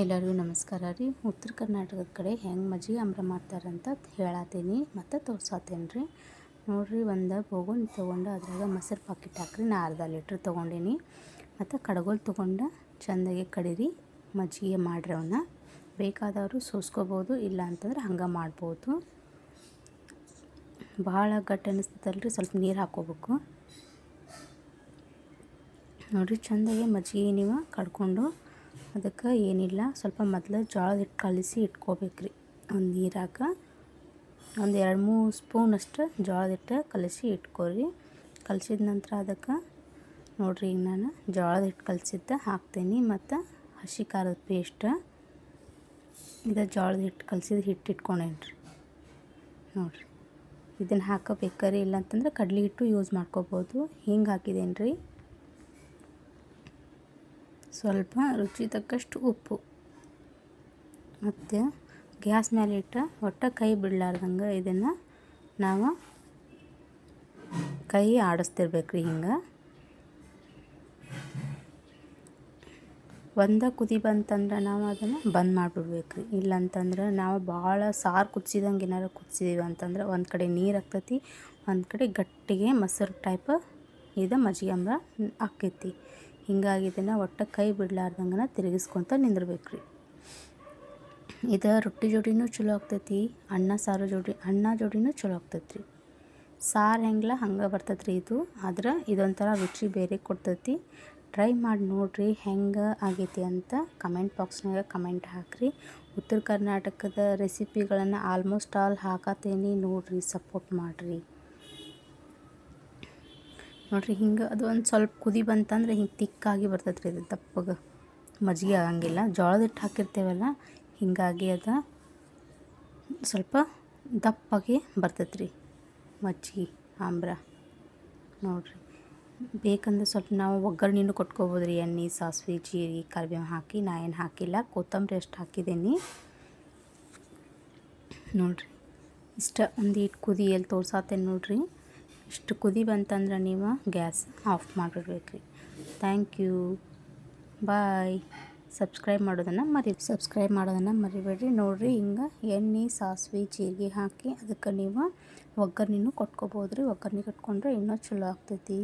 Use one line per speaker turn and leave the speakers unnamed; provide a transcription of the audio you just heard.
ಎಲ್ಲರಿಗೂ ನಮಸ್ಕಾರ ರೀ. ಉತ್ತರ ಕರ್ನಾಟಕದ ಕಡೆ ಹೆಂಗೆ ಮಜ್ಜಿ ಅಂಬ್ರ ಮಾಡ್ತಾರಂತ ಹೇಳತ್ತೀನಿ ಮತ್ತು ತೋರ್ಸತ್ತೇನೆ ರೀ. ನೋಡಿರಿ ಒಂದು ಬೋಗುನ್ ತೊಗೊಂಡು ಅದ್ರಾಗ ಮೊಸರು ಪಾಕಿಟ್ ಹಾಕ್ರಿ. ನಾ ಅರ್ಧ ಲೀಟ್ರ್ ತೊಗೊಂಡೀನಿ. ಮತ್ತು ಕಡಗೋಲ್ ತೊಗೊಂಡು ಚೆಂದಾಗಿ ಕಡೀರಿ ಮಜ್ಜಿಗೆ ಮಾಡಿರಿ ಅವನ್ನ ಬೇಕಾದವರು ಸೋಸ್ಕೋಬೋದು, ಇಲ್ಲ ಅಂತಂದ್ರೆ ಹಂಗೆ ಮಾಡ್ಬೋದು. ಭಾಳ ಗಟ್ಟಿ ಅನ್ನಿಸ್ತದಲ್ರಿ ಸ್ವಲ್ಪ ನೀರು ಹಾಕೋಬೇಕು. ನೋಡಿರಿ, ಚೆಂದಾಗಿ ಮಜ್ಜಿಗೆ ನೀವು ಕಡ್ಕೊಂಡು ಅದಕ್ಕೆ ಏನಿಲ್ಲ, ಸ್ವಲ್ಪ ಮೊದಲು ಜೋಳದ ಹಿಟ್ಟು ಕಲಿಸಿ ಇಟ್ಕೋಬೇಕ್ರಿ. ಒಂದು ನೀರಾಗ ಒಂದು ಎರಡು ಮೂರು ಸ್ಪೂನಷ್ಟು ಜೋಳದ ಹಿಟ್ಟು ಕಲಸಿ ಇಟ್ಕೊರಿ. ಕಲಸಿದ ನಂತರ ಅದಕ್ಕೆ ನೋಡಿರಿ ಈಗ ನಾನು ಜೋಳದ ಹಿಟ್ಟು ಕಲಸಿದ್ದ ಹಾಕ್ತೀನಿ ಮತ್ತು ಹಸಿ ಖಾರದ ಪೇಸ್ಟ್ ಇದು ಜೋಳದ ಹಿಟ್ಟು ಕಲಸಿದ ಹಿಟ್ಟು ಇಟ್ಕೊಂಡೇನಿ ರೀ ನೋಡಿರಿ, ಇದನ್ನು ಹಾಕೋಬೇಕಾರೆ ಇಲ್ಲ ಅಂತಂದ್ರೆ ಕಡಲೆ ಹಿಟ್ಟು ಯೂಸ್ ಮಾಡ್ಕೋಬೋದು. ಹಿಂಗೆ ಹಾಕಿದೇನು ರೀ ಸ್ವಲ್ಪ ರುಚಿ ತಕ್ಕಷ್ಟು ಉಪ್ಪು. ಮತ್ತು ಗ್ಯಾಸ್ ಮೇಲೆ ಇಟ್ಟು ಒಟ್ಟು ಕೈ ಬಿಡಲಾರ್ದಂಗೆ ಇದನ್ನು ನಾವು ಕೈ ಆಡಿಸ್ತಿರ್ಬೇಕು ರೀ ಹಿಂಗೆ. ಒಂದ ಕುದಿ ಬಂತಂದ್ರೆ ನಾವು ಅದನ್ನು ಬಂದ್ ಮಾಡಿಬಿಡ್ಬೇಕು ರೀ ಇಲ್ಲಂತಂದ್ರೆ ನಾವು ಭಾಳ ಸಾರು ಕುದಿಸಿದಂಗೆ ಏನಾರು ಕುದಿಸಿದೀವಿ ಅಂತಂದ್ರೆ ಒಂದು ಕಡೆ ನೀರು ಆಗ್ತೈತಿ, ಒಂದು ಕಡೆ ಗಟ್ಟಿಗೆ ಮೊಸರು ಟೈಪ್ ಇದು ಮಜ್ಜಿಗೆ ಅಂಬ ಆಕೈತಿ ಹಿಂಗಾಗಿ ಇದನ್ನು ಒಟ್ಟು ಕೈ ಬಿಡ್ಲಾರ್ದಂಗನ ತಿರುಗಿಸ್ಕೊತ ನಿಂದಿರ್ಬೇಕು ರೀ ಇದು ರೊಟ್ಟಿ ಜೋಡಿನೂ ಚಲೋ ಆಗ್ತೈತಿ, ಅನ್ನ ಸಾರು ಜೋಡಿ, ಅನ್ನ ಜೋಡಿನೂ ಚಲೋ ಆಗ್ತೈತಿ ರೀ ಸಾರು ಹೆಂಗಿಲ್ಲ ಹಂಗೆ ಬರ್ತೈತೆ ರೀ ಇದು, ಆದ್ರೆ ಇದೊಂಥರ ರುಚಿ ಬೇರೆ ಕೊಡ್ತೈತಿ. ಟ್ರೈ ಮಾಡಿ ನೋಡಿರಿ ಹೆಂಗೆ ಆಗೈತಿ ಅಂತ ಕಮೆಂಟ್ ಬಾಕ್ಸ್ನಾಗ ಕಮೆಂಟ್ ಹಾಕಿರಿ. ಉತ್ತರ ಕರ್ನಾಟಕದ ರೆಸಿಪಿಗಳನ್ನು ಆಲ್ಮೋಸ್ಟ್ ಆಲ್ ಹಾಕತ್ತೇನೆ ನೋಡಿರಿ, ಸಪೋರ್ಟ್ ಮಾಡಿರಿ. ನೋಡಿರಿ ಹಿಂಗೆ ಅದು ಒಂದು ಸ್ವಲ್ಪ ಕುದಿ ಬಂತಂದ್ರೆ ಹಿಂಗೆ ತಿಕ್ಕಾಗಿ ಬರ್ತೈತೆ ರೀ ಇದು ದಪ್ಪಗೆ ಮಜ್ಜಿಗೆ ಆಗಂಗಿಲ್ಲ. ಜೋಳದ ಹಿಟ್ಟು ಹಾಕಿರ್ತೇವಲ್ಲ, ಹೀಗಾಗಿ ಅದು ಸ್ವಲ್ಪ ದಪ್ಪಾಗಿ ಬರ್ತೈತೆ ರೀ ಮಜ್ಜಿಗೆ, ಆಮ್ರ. ನೋಡಿರಿ, ಬೇಕಂದ್ರೆ ಸ್ವಲ್ಪ ನಾವು ಒಗ್ಗರಣೆನೂ ಕೊಟ್ಕೋಬೋದು ರೀ ಎಣ್ಣೆ, ಸಾಸಿವೆ, ಜೀರಿಗೆ ಕರಿಬೇವು ಹಾಕಿ ನಾ ಏನು ಹಾಕಿಲ್ಲ, ಕೊತ್ತಂಬರಿ ಅಷ್ಟು ಹಾಕಿದ್ದೀನಿ. ನೋಡಿರಿ, ಇಷ್ಟ ಒಂದು ಇಟ್ಟು ಕುದಿ ಎಲ್ಲಿ ತೋರ್ಸಾತೇನೆ ನೋಡಿರಿ. ಇಷ್ಟು ಕುದಿ ಬಂತಂದ್ರೆ ನೀವು ಗ್ಯಾಸ್ ಆಫ್ ಮಾಡಿಬಿಡ್ಬೇಕು ರೀ ಥ್ಯಾಂಕ್ ಯು ಬಾಯ್ ಸಬ್ಸ್ಕ್ರೈಬ್ ಮಾಡೋದನ್ನು ಮರಿ ಸಬ್ಸ್ಕ್ರೈಬ್ ಮಾಡೋದನ್ನು ಮರಿಬೇಡ್ರಿ. ನೋಡಿರಿ ಹಿಂಗೆ ಎಣ್ಣೆ, ಸಾಸಿವೆ, ಜೀರಿಗೆ ಹಾಕಿ ಅದಕ್ಕೆ ನೀವು ಒಗ್ಗರಣೆನೂ ಕೊಟ್ಕೋಬೋದು ರೀ ಒಗ್ಗರಣೆ ಕಟ್ಕೊಂಡ್ರೆ ಇನ್ನೂ ಚಲೋ ಆಗ್ತೈತಿ.